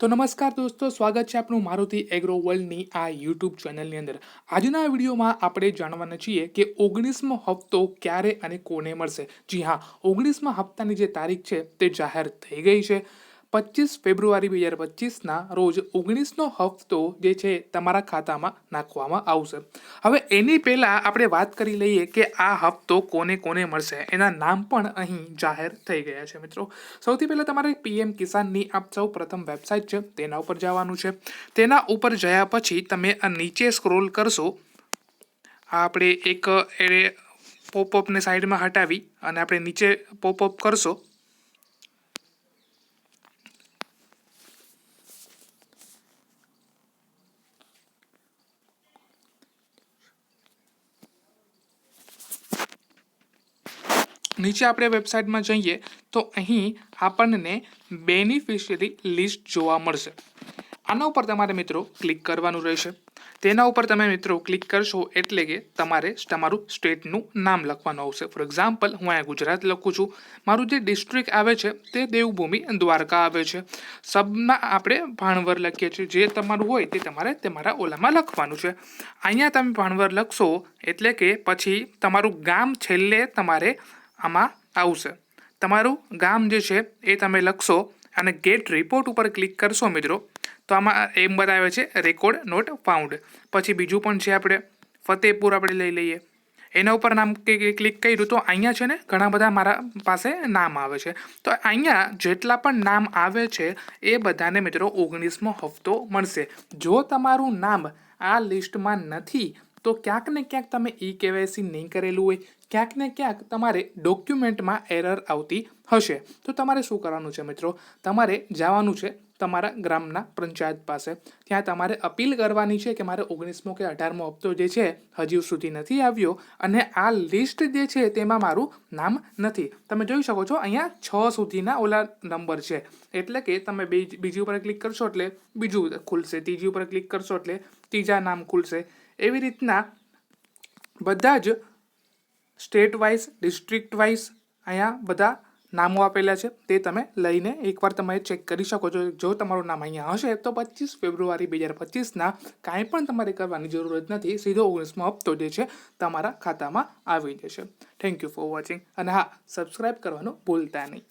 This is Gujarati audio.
તો નમસ્કાર દોસ્તો, સ્વાગત છે આપણું મારુતિ એગ્રો વર્લ્ડની આ યુટ્યુબ ચેનલની અંદર. આજના વિડીયોમાં આપણે જાણવાના છીએ કે ઓગણીસમો હપ્તો ક્યારે અને કોને મળશે? જી હા, ઓગણીસમા હપ્તાની જે તારીખ છે તે જાહેર થઈ ગઈ છે. પચીસ ફેબ્રુઆરી બે હજાર પચીસના રોજ ઓગણીસનો હપ્તો જે છે તમારા ખાતામાં નાખવામાં આવશે. હવે એની પહેલાં આપણે વાત કરી લઈએ કે આ હપ્તો કોને કોને મળશે. એના નામ પણ અહીં જાહેર થઈ ગયા છે મિત્રો. સૌથી પહેલાં તમારે પીએમ કિસાનની આપ સૌ પ્રથમ વેબસાઇટ છે, તેના ઉપર જવાનું છે. તેના ઉપર જયા પછી તમે આ નીચે સ્ક્રોલ કરશો. આપણે એક એ પોપઅપને સાઈડમાં હટાવી અને આપણે નીચે પોપઅપ કરશો. નીચે આપણે વેબસાઇટમાં જઈએ, તો અહીં આપણને બેનિફિશિયરી લિસ્ટ જોવા મળશે. આના ઉપર તમારે મિત્રો ક્લિક કરવાનું રહેશે. તેના ઉપર તમે મિત્રો ક્લિક કરશો એટલે કે તમારે તમારું સ્ટેટનું નામ લખવાનું આવશે. ફોર એક્ઝામ્પલ હું અહીંયા ગુજરાત લખું છું. મારું જે ડિસ્ટ્રિક્ટ આવે છે, તે દેવભૂમિ દ્વારકા આવે છે. સબમાં આપણે ભાણવર લખીએ છીએ. જે તમારું હોય તે તમારે તમારા ઓલામાં લખવાનું છે. અહીંયા તમે ભાણવર લખશો એટલે કે પછી તમારું ગામ છેલ્લે તમારે આમાં આવશે. તમારું ગામ જે છે એ તમે લખશો અને ગેટ રિપોર્ટ ઉપર ક્લિક કરશો મિત્રો, તો આમાં એમ બતાવે છે રેકોર્ડ નોટ ફાઉન્ડ પછી બીજું પણ છે આપણે, ફતેપુર આપણે લઈ લઈએ. એના ઉપર નામ ક્લિક કર્યું તો અહીંયા છે ને ઘણા બધા મારા પાસે નામ આવે છે. તો અહીંયા જેટલા પણ નામ આવે છે એ બધાને મિત્રો ઓગણીસમો હપ્તો મળશે. જો તમારું નામ આ લિસ્ટમાં નથી, તો ક્યાંક ને ક્યાંક તમે ઈ કેવાયસી નહીં કરેલું હોય ક્યાંક ને ક્યાંક તમારે ડોક્યુમેન્ટમાં એરર આવતી હશે. તો તમારે શું કરવાનું છે મિત્રો? તમારે જવાનું છે તમારા ગ્રામના પંચાયત પાસે. ત્યાં તમારે અપીલ કરવાની છે કે મારે ઓગણીસમો કે અઢારમો હપ્તો જે છે હજી સુધી નથી આવ્યો અને આ લિસ્ટ જે છે તેમાં મારું નામ નથી. તમે જોઈ શકો છો અહીંયા છ સુધીના ઓલા નંબર છે. એટલે કે તમે બીજી ઉપર ક્લિક કરશો એટલે બીજું ખુલશે. ત્રીજી ઉપર ક્લિક કરશો એટલે ત્રીજા નામ ખુલશે. એવી રીતના બધા જ સ્ટેટ વાઇઝ ડિસ્ટ્રિક્ટ વાઇઝ અહીંયા બધા નામો આપેલા છે. તે તમે લઈને એકવાર તમે ચેક કરી શકો છો. જો તમારું નામ અહીંયા હશે, તો પચીસ ફેબ્રુઆરી બે હજાર પચીસના કાંઈ પણ તમારે કરવાની જરૂરત નથી. સીધો ઓગણીસમો હપ્તો જે છે, તમારા ખાતામાં આવી જશે. થેન્ક યુ ફોર વોચિંગ અને હા સબસ્ક્રાઈબ કરવાનું ભૂલતા નહીં.